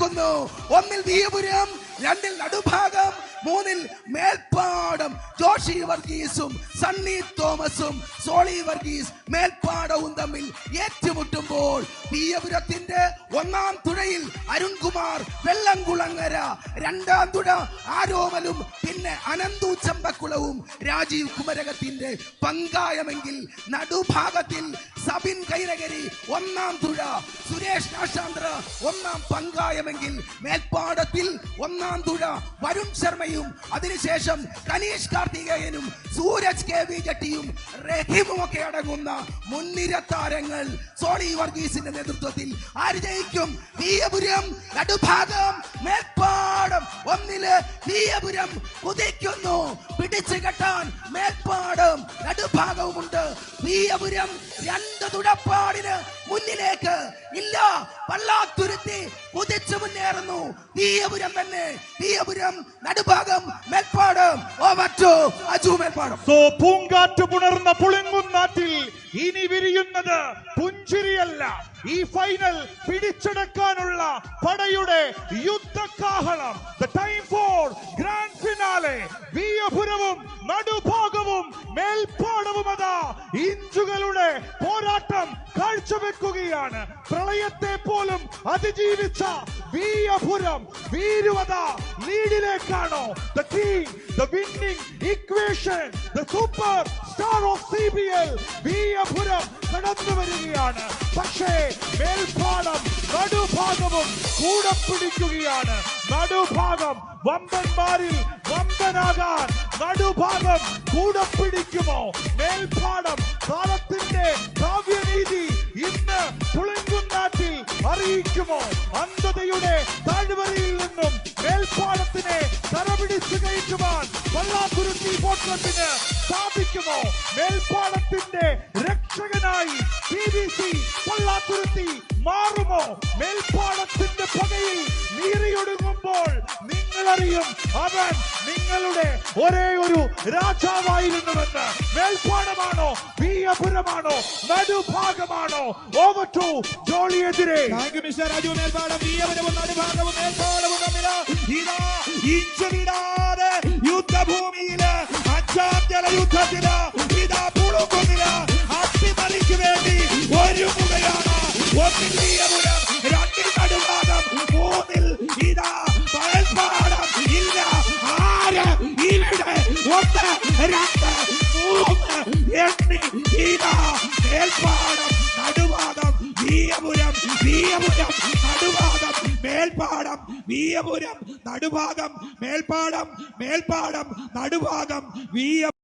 കുതിക്കുന്നു ഒന്നിൽ ദീപുരം രണ്ടിൽ നടുഭാഗം മൂന്നിൽ മേൽപ്പാടം. ജോഷി വർഗീസും സണ്ണി തോമസും സോളി വർഗീസ് മേൽപ്പാടവും തമ്മിൽ ഏറ്റുമുട്ടുമ്പോൾ വീയപുരത്തിന്റെ ഒന്നാം തുഴയിൽ അരുൺകുമാർ വെള്ളംകുളങ്ങര രണ്ടാം തുഴ ആരോമലും പിന്നെ അനന്തു ചമ്പക്കുളവും രാജീവ് കുമരകത്തിന്റെ പങ്കായമെങ്കിൽ നടുഭാഗത്തിൽ സബിൻ കൈരകരി ഒന്നാം തുഴ. സുരേഷ് നാശാന്ത്ര ഒന്നാം പങ്കായമെങ്കിൽ മേൽപ്പാടത്തിൽ ഒന്നാം തുഴ. വരുൺ ശർമ്മയും അതിനുശേഷം കനീഷ് കാർത്തികേയനും സൂരജ് കെ വി ജട്ടിയും റഹീമും ഒക്കെ അടങ്ങുന്ന മുൻനിര താരങ്ങൾ സോളി വർഗീസിന്റെ നേതൃത്വത്തിൽ ആര് ജയിക്കും? വീയപുരം നടുഭാഗം മേൽപ്പാടം ഒന്നിൽ തീയപുരം കുതിക്കുന്നു പിടിച്ചു കെട്ടാൻ മേൽപ്പാടും നടുഭാഗവുമുണ്ട്. തീയപുരം രണ്ട് തുടപ്പാടിന് മുന്നിലേക്ക് ഇല്ല. പള്ളാത്തുരുത്തി കുതിച്ചു മുന്നേറുന്നു. തീയപുരം തന്നെ. തീയപുരം നടുഭാഗം മേൽപ്പാടും. ഓവർ ടു അജു മേൽപ്പാടും. സോ പൂങ്കാറ്റ് പുണർന്ന പുളിങ്ങുന്നാറ്റിൽ ഇനി വിരിയുന്നത് പുഞ്ചിരിയല്ല. ഈ ഫൈനൽ പിടിച്ചെടുക്കാനുള്ള പടയുടെ യുദ്ധക്കാഹളം നടുഭാഗവും മേൽപ്പാടവും അതാ. ഇഞ്ചുകളുടെ പോരാട്ടം കാഴ്ചവെക്കുകയാണ്. പ്രളയത്തെ പോലും അതിജീവിച്ച വീയപുരം വീരുവത ലീഡിലേക്കാണോ? The king the winning equation the super star of C B L Veeyapuram കടന്നു വരികയാണ്. പക്ഷേ മേൽപ്പാടം നടുഭാഗവും കൂടെ പിടിക്കുകയാണ്. നടുഭാഗം വമ്പന്മാരിൽ വമ്പനാകാൻ നടുഭാഗം കൂടെ പിടിക്കുമോ? മേൽപ്പാടം കാലത്തിന്റെ കാവ്യനീതി ഇന്ന് പുളിങ്കുന്നാട്ടിൽ അറിയിക്കുമോ? അന്ധതയുടെ താഴ്വരയിൽ നിന്നും മേൽപ്പാടത്തിനെ തറപിടിച്ചു കയറ്റുവാൻ പള്ളാക്കുരുത്തി പോട്ടത്തിന് സാധിക്കുമോ? മേൽപ്പാടത്തിന്റെ മാറുമോ? മേൽപ്പാടത്തിന്റെ പകയിൽ നീറിയൊടുങ്ങുമ്പോൾ നിങ്ങളറിയും അവൻ നിങ്ങളുടെ ഒരേ ഒരു രാജാവായിരുന്നുവെന്ന്. മേൽപ്പാടമാണോ വീയപുരമാണോ നടുഭാഗമാണോ? ഓവർ ടു ജോളിയെതിരെ ജല രാജു മേൽപ്പാടം മേൽപ്പാടവും തമ്മിൽ ഇതാ രണ്ട് മൂന്ന് എണ്ണി ഇതാ മേൽപ്പാടം നടുവാദം വീയപുരം വീയപുരം നടുവാദം മേൽപ്പാടം വീയപുരം നടുഭാഗം മേൽപ്പാടം മേൽപ്പാടം നടുഭാഗം വീയ